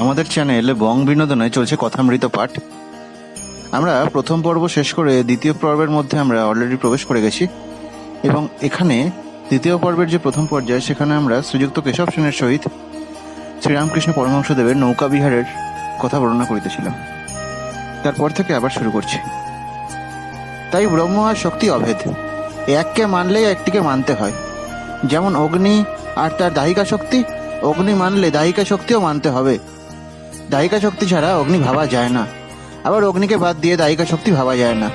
আমাদের চ্যানেল বং বিনোদনে চলছে কথামৃত পাঠ। আমরা প্রথম পর্ব শেষ করে দ্বিতীয় পর্বের মধ্যে আমরা অলরেডি প্রবেশ করে গেছি। এবং এখানে দ্বিতীয় পর্বের যে প্রথম পর্যায়, সেখানে আমরা শ্রীযুক্ত কেশব সেনের সহিত শ্রীরামকৃষ্ণ পরমহংসদেবের নৌকা বিহারের কথা বর্ণনা করিতেছিলাম। তারপর থেকে আবার শুরু করছি। তাই ব্রহ্ম আর শক্তি অভেদ। এককে মানলেই একটিকে মানতে হয়। যেমন অগ্নি আর তার দাহিকা শক্তি, অগ্নি মানলে দাহিকা শক্তিও মানতে হবে। দাহিকা শক্তি ছাড়া অগ্নি ভাবা যায় না। আবার অগ্নিকে বাদ দিয়ে দায়িকা শক্তি ভাবা যায় না।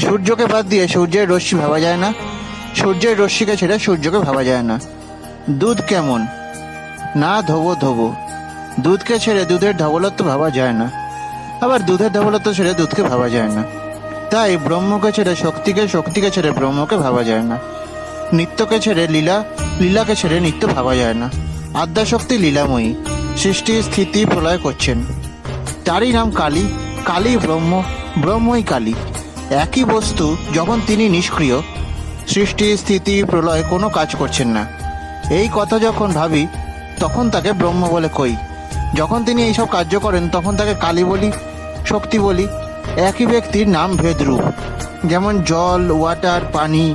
সূর্যকে বাদ দিয়ে সূর্যের রশ্মি ভাবা যায় না। সূর্যের রশ্মিকে ছেড়ে সূর্যকে ভাবা যায় না। দুধ কেমন? না ধোবো ধোবো। দুধকে ছেড়ে দুধের ধবলত্ব ভাবা যায় না। আবার দুধের ধবলত্ব ছেড়ে দুধকে ভাবা যায় না। তাই ব্রহ্মকে ছেড়ে শক্তিকে শক্তিকে ছেড়ে ব্রহ্মকে ভাবা যায় না। নিত্যকে ছেড়ে লীলা, লীলাকে ছেড়ে নিত্য ভাবা যায় না। আদ্যাশক্তি লীলাময়ী। সৃষ্টি, স্থিতি, প্রলয় করছেন। তারই নাম কালী। কালী ব্রহ্ম, ব্রহ্মই কালী। একই বস্তু যখন তিনি নিষ্ক্রিয়, সৃষ্টি, স্থিতি, প্রলয় কোনো কাজ করছেন না। এই কথা যখন ভাবি, তখন তাকে ব্রহ্ম বলে কই। যখন তিনি এইসব কার্য করেন, তখন তাকে কালী বলি, শক্তি বলি। একই ব্যক্তির নাম ভেদরূপ। যেমন জল ওয়াটার পানি,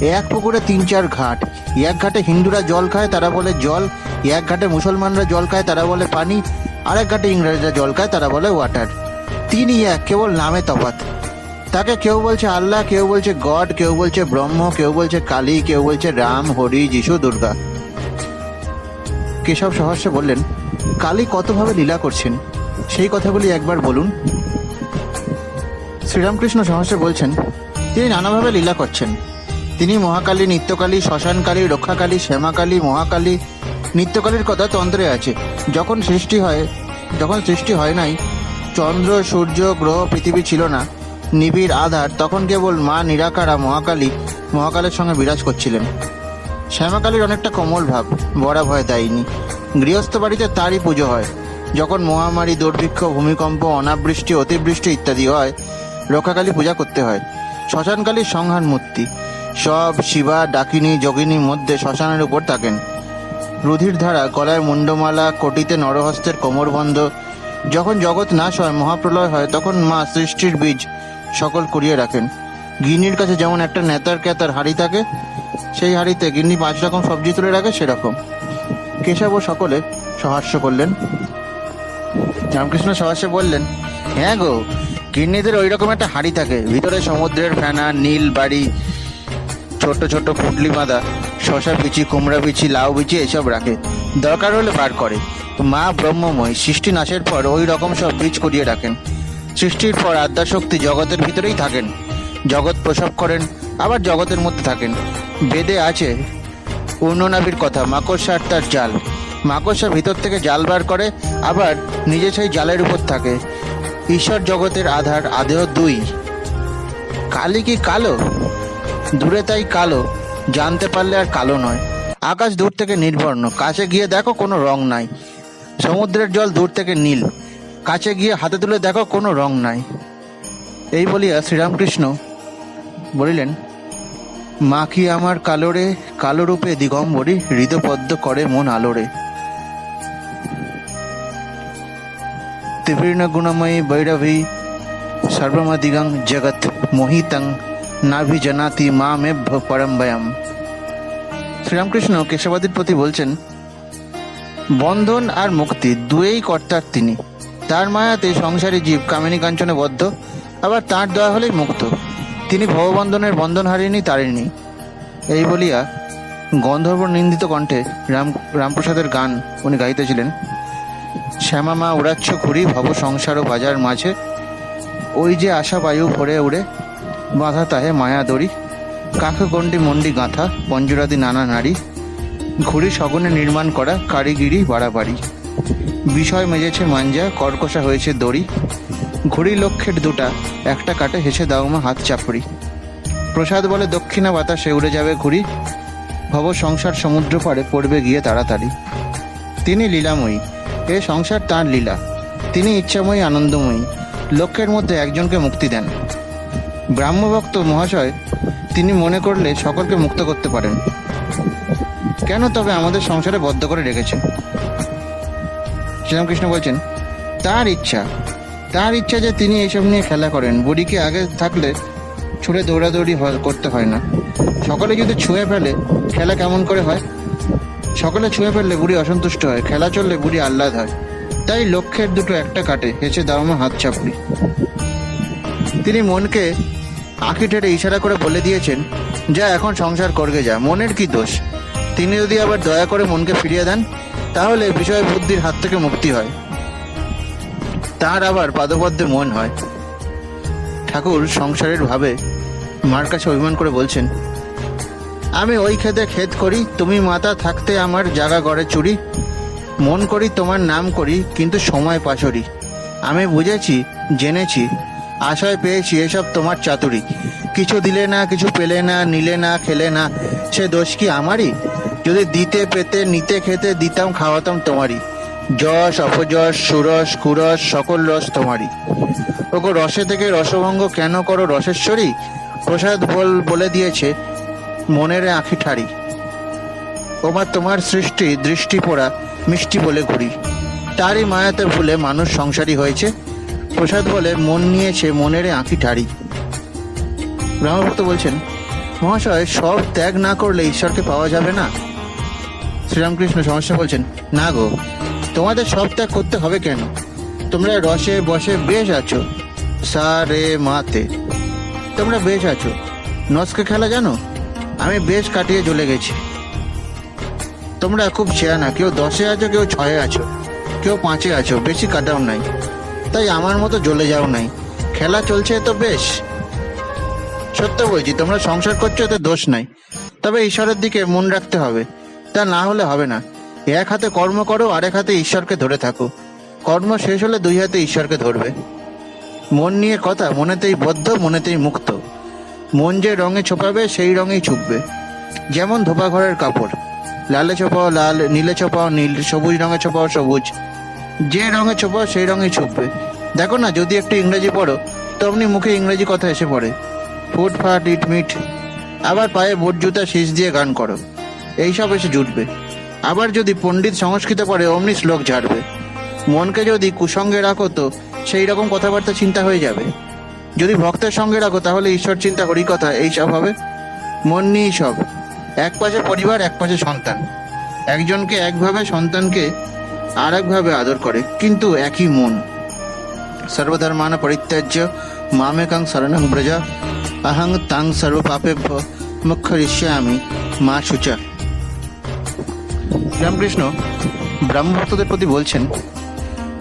এক পুকুরে তিন চার ঘাট। এক ঘাটে হিন্দুরা জল খায়, তারা বলে জল। এক ঘাটে মুসলমানরা জল খায়, তারা বলে পানি। আর এক ঘাটে ইংরেজরা জল খায়, তারা বলে ওয়াটার তিনি এক, কেবল নামে তফাৎ। তাকে কেউ বলছে আল্লাহ, কেউ বলছে গড, কেউ বলছে ব্রহ্ম, কেউ বলছে কালী, কেউ বলছে রাম, হরি, যিশু, দুর্গা। কেশব সহস্য বললেন, কালী কতভাবে লীলা করছেন? সেই কথাগুলি একবার বলুন। শ্রীরামকৃষ্ণ সহস্য বলছেন, তিনি নানাভাবে লীলা করছেন। তিনি মহাকালী, নিত্যকালী, শ্মশানকালী, রক্ষাকালী, শ্যামাকালী, মহাকালী। নিত্যকালীর কথা তন্ত্রে আছে। যখন সৃষ্টি হয়, যখন সৃষ্টি হয় নাই, চন্দ্র, সূর্য, গ্রহ, পৃথিবী ছিল না। নিবিড় আধার, তখন কেবল মা নিরাকারা মহাকালী মহাকালের সঙ্গে বিরাজ করছিলেন। শ্যামাকালীর অনেকটা কোমল ভাব, বড়া ভয় দেয়নি। গৃহস্থ বাড়িতে তারই পুজো হয়। যখন মহামারী, দুর্ভিক্ষ, ভূমিকম্প, অনাবৃষ্টি, অতিবৃষ্টি ইত্যাদি হয়, রক্ষাকালী পূজা করতে হয়। শ্মশানকালীর সংহার মূর্তি। সব শিবা, ডাকিনী যোগিনীর মধ্যে শ্মশানের উপর থাকেন। রুধির ধারা গলায় মুন্ডমালা কোটিতে নরহস্তের কোমরবন্ধ যখন জগৎ নাশ হয়, মহাপ্রলয় হয়, তখন মা সৃষ্টির বীজ সকল করিয়ে রাখেন। গিন্নির কাছে যেমন একটা নেতার ক্যাতার হাড়ি থাকে, সেই হাড়িতে গিন্নি পাঁচ রকম সবজি তুলে রাখে, সেরকম। কেশব ও সকলে সহাস্য করলেন। রামকৃষ্ণ সহাস্য বললেন হ্যাঁ গো, গিন্নিদের ওই রকম একটা হাড়ি থাকে। ভিতরে সমুদ্রের ফেনা, নীল বাড়ি ছোট ছোট পুটলি বাঁধা, শশা বিচি, কুমড়া বিচি, লাউ বিচি এসব রাখে। দরকার হলে বার করে। মা ব্রহ্মময়, সৃষ্টি নাশের পর ওই রকম সব বীজ করিয়ে রাখেন। সৃষ্টির পর আদ্যাশক্তি জগতের ভিতরেই থাকেন। জগৎ প্রসব করেন, আবার জগতের মধ্যে থাকেন। বেদে আছে পূর্ণনাভির কথা, মাকড়সার তার জাল। মাকড়সা ভিতর থেকে জাল বার করে, আবার নিজে সেই জালের উপর থাকে। ঈশ্বর জগতের আধার আদেহ দুই। কালি কি কালো? দূরে তাই কালো, জানতে পারলে আর কালো নয়। আকাশ দূর থেকে নির্বর্ণ, কাছে গিয়ে দেখো কোনো রং নাই। সমুদ্রের জল দূর থেকে নীল, কাছে গিয়ে হাতে তুলে দেখো কোনো রং নাই। এই বলিয়া শ্রীরামকৃষ্ণ বলিলেন, মা কি আমার কালোরে, কালো রূপে দিগম্বরী হৃদপদ্ম করে মন আলোরে? তীব্রীণ গুণময়ী বৈরবী সর্বমদিগং জগৎ মোহিতং নাভি জানাতি মা মেভ্য পরম্বয়ম। শ্রীরামকৃষ্ণ কেশবাদীর প্রতি বলছেন, বন্ধন আর মুক্তি দুয়েই কর্তার তিনি। তার মায়াতে সংসারী জীব কামিনী কাঞ্চনে বদ্ধ, আবার তাঁর দয়া হলেই মুক্ত। তিনি ভববন্ধনের বন্ধন হারিনি তারিনি এই বলিয়া গন্ধর্ব নিন্দিত কণ্ঠে রাম, রামপ্রসাদের গান উনি গাইতেছিলেন শ্যামা মা উড়াচ্ছ ঘুরি ভব সংসার ও বাজার মাঝে। ওই যে আশা বায়ু ভরে উড়ে বাঁধা তাহে মায়া দড়ি, কাকে গন্ডি মন্ডি গাঁথা, পঞ্জরাদি নানা নারী ঘুড়ি সগুনে নির্মাণ করা কারিগিরি বাড়াবাড়ি। বিষয় মেজেছে মাঞ্জা, কর্কশা হয়েছে দড়ি। ঘুড়ি লক্ষ্যের দুটা, একটা কাটে হেসে দাও মা হাত চাপড়ি। প্রসাদ বলে দক্ষিণা বাতাসে উড়ে যাবে ঘুড়ি, ভব সংসার সমুদ্র পাড়ে পড়বে গিয়ে তাড়াতাড়ি। তিনি লীলাময়ী, এ সংসার তাঁর লীলা। তিনি ইচ্ছাময়ী, আনন্দময়ী। লক্ষ্যের মধ্যে একজনকে মুক্তি দেন। ব্রাহ্মভক্ত মহাশয়, তিনি মনে করলে সকলকে মুক্ত করতে পারেন। কেন তবে আমাদের সংসারে বদ্ধ করে রেখেছেন? শ্রীরামকৃষ্ণ বলছেন, তার ইচ্ছা তার ইচ্ছা যে তিনি এইসব নিয়ে খেলা করেন। বুড়িকে আগে থাকলে ছুঁড়ে দৌড়াদৌড়ি করতে হয় না। সকলে যদি ছুঁয়ে ফেলে, খেলা কেমন করে হয়? সকলে ছুঁয়ে ফেললে বুড়ি অসন্তুষ্ট হয়, খেলা চললে বুড়ি আহ্লাদ হয়। তাই লক্ষ্যের দুটো একটা কাটে হেসে দাওমা হাত চাপড়ি। তিনি মনকে আঁকি ঠেটে ইশারা করে বলে দিয়েছেন, যা এখন সংসার করবে যা, মনের কি দোষ? তিনি যদি আবার দয়া করে মনকে ফিরিয়ে দেন, তাহলে বিষয় বুদ্ধির হাত থেকে মুক্তি হয়। তার আবার পাদপদ্মে মন হয়। ঠাকুর সংসারের ভাবে মার কাছে অভিমান করে বলছেন, আমি ওই খেতে খেত করি, তুমি মাতা থাকতে আমার জাগা গড়ে চুরি। মন করি, তোমার নাম করি, কিন্তু সময় পাশরি। আমি বুঝেছি, জেনেছি আশায় পেয়েছি এসব তোমার চাতুরি। কিছু দিলে না, কিছু পেলে না, নিলে না, খেলে না, সে দোষ কি আমারই? যদি দিতে, পেতে, নিতে, খেতে দিতাম, খাওয়াতাম তোমারই। যশ, অপযশ, সুরস, কুরস, সকল রস তোমারই। ওগো, রসে থেকে রসভঙ্গ কেন করো রসেশ্বরী? প্রসাদ বল, বলে দিয়েছে মনের আঁখি ঠাড়ি ওমা, তোমার সৃষ্টি দৃষ্টি পোড়া মিষ্টি বলে ঘুরি। তারই মায়াতে ভুলে মানুষ সংসারী হয়েছে। প্রসাদ বলে, মন নিয়েছে মনের আঁকি ঠাড়ি। ব্রহ্মভক্ত বলছেন, মহাশয়, সব ত্যাগ না করলে ঈশ্বরকে পাওয়া যাবে না? শ্রীরামকৃষ্ণ সমস্যা বলছেন, না গো, তোমাদের সব ত্যাগ করতে হবে কেন? তোমরা রসে বসে বেশ আছো। সা রে মাতে। তোমরা বেশ আছো। নস্কে খেলা জানো? আমি বেশ কাটিয়ে চলে গেছি। তোমরা খুব চেয়ানা কেউ দশে আছো, কেউ ছয়ে আছো, কেউ পাঁচে আছো, বেশি কাটাও নাই। তাই আমার মতো জ্বলে যাও নাই। খেলা চলছে তো বেশ। সত্য বলছি, তোমরা সংসার করছ এতে দোষ নাই। তবে ঈশ্বরের দিকে মন রাখতে হবে। তা না হলে হবে না। এক হাতে কর্ম করো, আরেক হাতে ঈশ্বরকে ধরে থাকো। কর্ম শেষ হলে দুই হাতে ঈশ্বরকে ধরবে। মন নিয়ে কথা, মনেতেই বদ্ধ, মনেতেই মুক্ত। মন যে রঙে ছোপাবে, সেই রঙেই ছুপবে। যেমন ধোপা ঘরের কাপড়। লালে ছোপাও লাল, নীলে ছোপাও নীল, সবুজ রঙে ছোপাও সবুজ। যে রঙে ছোপাও সেই রঙেই ছুপবে। দেখো না, যদি একটু ইংরেজি পড়ো তমনি মুখে ইংরেজি কথা এসে পড়ে। ফুট, ফাট, ইট, মিট। আবার পায়ে বোট, জুতা, শীষ দিয়ে গান করো। এইসব এসে জুটবে। আবার যদি পণ্ডিত সংস্কৃত পড়ে, অমনি শ্লোক ঝাড়বে। মনকে যদি কুসঙ্গে রাখো তো, সেই রকম কথাবার্তা চিন্তা হয়ে যাবে। যদি ভক্তের সঙ্গে রাখো, তাহলে ঈশ্বর চিন্তা হরিকথা এইসব হবে? মন নিয়েই সব। এক পাশে পরিবার, এক পাশে সন্তান। একজনকে একভাবে সন্তানকে আর একভাবে আদর করে, কিন্তু একই মন। সর্বধর্মান পরিত্যাজ্য, মামেকাং শরণং ব্রজা অহং তাং সর্ব পাপেভ্য মুখ্য আমি মা শুচা রামকৃষ্ণ ব্রাহ্মভক্তদের প্রতি বলছেন,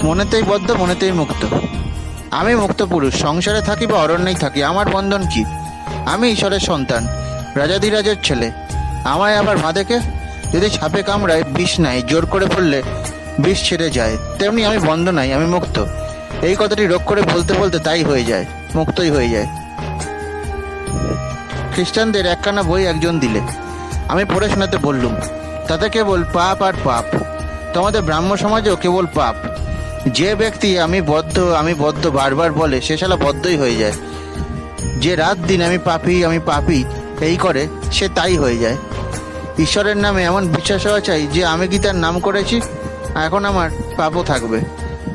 মনেতেই বদ্ধ, মনেতেই মুক্ত। আমি মুক্ত পুরুষ, সংসারে থাকি বা অরণ্যেই থাকি, আমার বন্ধন কি? আমি ঈশ্বরের সন্তান, রাজাধিরাজের ছেলে। আমায় আবার ভাদেকে যদি ছাপে কামড়ায় বিষ নাই, জোর করে পড়লে বিষ ছেড়ে যায়। তেমনি আমি বন্ধ নাই, আমি মুক্ত। এই কথাটি রোগ করে বলতে বলতে তাই হয়ে যায়, মুক্তই হয়ে যায়। খ্রিস্টানদের একখানা বই একজন দিলে আমি পড়ে শোনাতে বললুম, তাতে কেবল পাপ আর পাপ। তোমাদের ব্রাহ্ম সমাজেও কেবল পাপ। যে ব্যক্তি আমি বদ্ধ আমি বদ্ধ বারবার বলে, সে শালা বদ্ধই হয়ে যায়। যে রাত দিন আমি পাপি আমি পাপি, এই করে, সে তাই হয়ে যায়। ঈশ্বরের নামে এমন বিশ্বাস হওয়া চাই যে আমি কি তার নাম করেছি? এখন আমার পাপও থাকবে।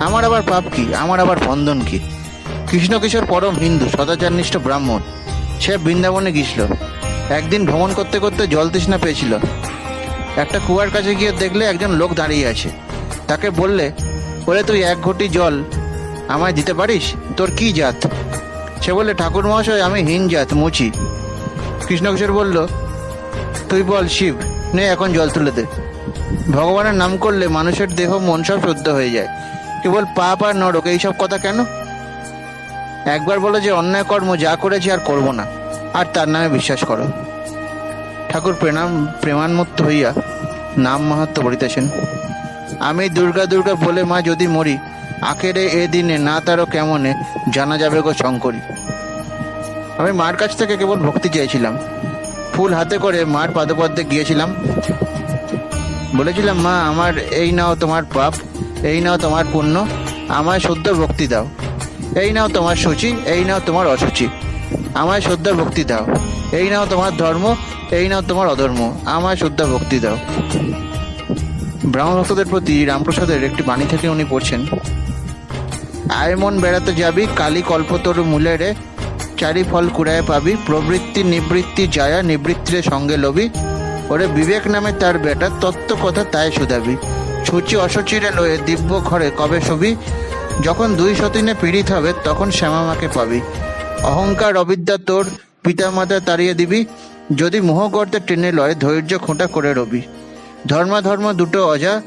আমার আবার পাপ কি? আমার আবার বন্ধন কি? কৃষ্ণ কিশোর পরম হিন্দু, সদাচারনিষ্ঠ ব্রাহ্মণ। সে বৃন্দাবনে গিয়েছিল। একদিন ভ্রমণ করতে করতে জল তৃষ্ণা পেয়েছিল। একটা কুয়ার কাছে গিয়ে দেখলে একজন লোক দাঁড়িয়ে আছে। তাকে বললে, বলে তুই এক ঘটি জল আমায় দিতে পারিস? তোর কি জাত? সে বললে, ঠাকুর মহাশয়, আমি হীন জাত, মুচি। কৃষ্ণকিশোর বলল, তুই বল শিব, নে এখন জল তুলে দে। ভগবানের নাম করলে মানুষের দেহ মন সব শুদ্ধ হয়ে যায়। কেবল পাপ আর নরক, এইসব কথা কেন? একবার বলো যে অন্যায় কর্ম যা করেছি আর করব না। আর তার নামে বিশ্বাস করো। ঠাকুর প্রেমাম প্রেমান্মত্ত হইয়া নাম মাহাত্ম বলিতেছেন আমি দুর্গা দুর্গা বলে মা যদি মরি, আখেরে এ দিনে না তারও কেমনে জানা যাবে গো শঙ্করী? আমি মার কাছ থেকে কেবল ভক্তি চেয়েছিলাম। ফুল হাতে করে মার পাদপদ্মে গিয়েছিলাম। বলেছিলাম, মা, আমার এই নাও তোমার পাপ, এই নাও তোমার পুণ্য, আমায় শুদ্ধ ভক্তি দাও, এই নাও তোমার সূচি এই নাও তোমার অসুচি আমায় শুদ্ধ ভক্তি দাও, এই নাও তোমার ধর্ম, এই নাও তোমার অধর্ম, আমায় শুদ্ধ ভক্তি দাও। ব্রাহ্মণ ভক্তদের প্রতি রামপ্রসাদের একটি বাণী থেকে উনি পড়ছেন, আয় মন বেড়াতে যাবি, কালী কল্পতরু মূলে রে চারি ফল কুড়ায় পাবি, প্রবৃত্তি নিবৃত্তি যায়া নিবৃত্তিরে সঙ্গে লবি ওরে বিবেক নামে তার বেটা তত্ত্ব কথা তাই শুধাবি। ছুচি অসচিরে লয়ে দিব্য ঘরে কবে ছবি যখন দুই সতীনে পীড়িত হবে, তখন শ্যামামাকে পাবি। অহংকার অবিদ্যা তোর পিতামাতা তাড়িয়ে দিবি। যদি মোহ করতে টেনে লয়, ধৈর্য খোঁটা করে রবি। ধর্মাধর্ম দুটো অজা,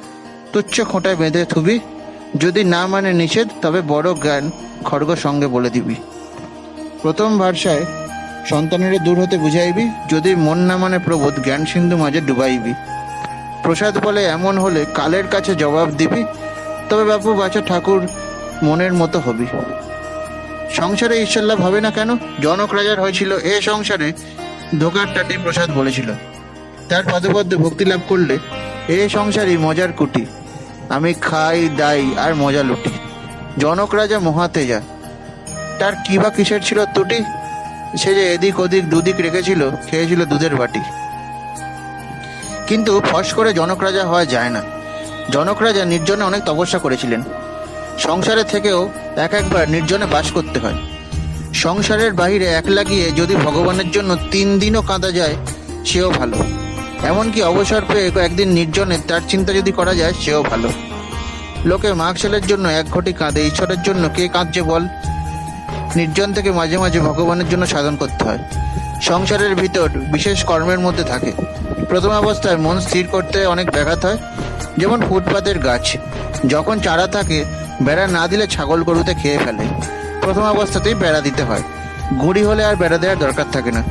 তুচ্ছ খোঁটায় বেঁধে থুবি। যদি না মানে নিষেধ, তবে বড় জ্ঞান খড়গ সঙ্গে বলে দিবি। প্রথম ভাষায় সন্তানের দূর হতে বুঝাইবি, যদি মন না মানে প্রবোধ জ্ঞান সিন্ধু মাঝে ডুবাইবি। প্রসাদ বলে এমন হলে কালের কাছে জবাব দিবি, তবে বাপু বাছা ঠাকুর মনের মতো হবি। সংসারে ঈশ্বর লাভ হবে না কেন? জনক রাজার হয়েছিল এ সংসারে, ধোকার টাটি প্রসাদ বলেছিল। তার পদপদ্মে ভক্তি লাভ করলে এ সংসারই মজার কুটি। আমি খাই, দাই আর মজা লুটি। জনক রাজা মহাতেজা, তার কি বা কিসের ছিল ত্রুটি? সে যে এদিক ওদিক দুদিক রেখেছিল, খেয়েছিল দুধের বাটি। কিন্তু ফস করে জনক রাজা হওয়া যায় না। জনক রাজা নির্জনে অনেক তপস্যা করেছিলেন। সংসারে থেকেও এক একবার নির্জনে বাস করতে হয়। সংসারের বাইরে এক লাগিয়ে যদি ভগবানের জন্য তিন দিনও কাঁদা যায়, সেও ভালো। এমনকি অবসর পেয়ে একদিন নির্জনে তার চিন্তা যদি করা যায়, সেও ভালো। লোকে মাঘ ছেলের জন্য এক ঘটি কাঁদে, ঈশ্বরের জন্য কে কাঁদছে বল? নির্জন থেকে মাঝে মাঝে ভগবানের জন্য সাধন করতে হয়। সংসারের ভিতর বিশেষ কর্মের মধ্যে থাকে। প্রথম অবস্থায় মন স্থির করতে অনেক ব্যাঘাত হয়, যেমন ফুটপাতের গাছ। যখন চারা থাকে, বেড়া না দিলে ছাগল গরুতে খেয়ে ফেলে। প্রথম অবস্থাতেই বেড়া দিতে হয়। গুঁড়ি হলে আর বেড়া দেওয়ার দরকার থাকে না।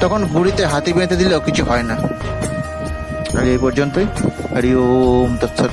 তখন গুঁড়িতে হাতি বেঁধে দিলেও কিছু হয় না। আর এই পর্যন্তই। হরি ওম তৎসৎ।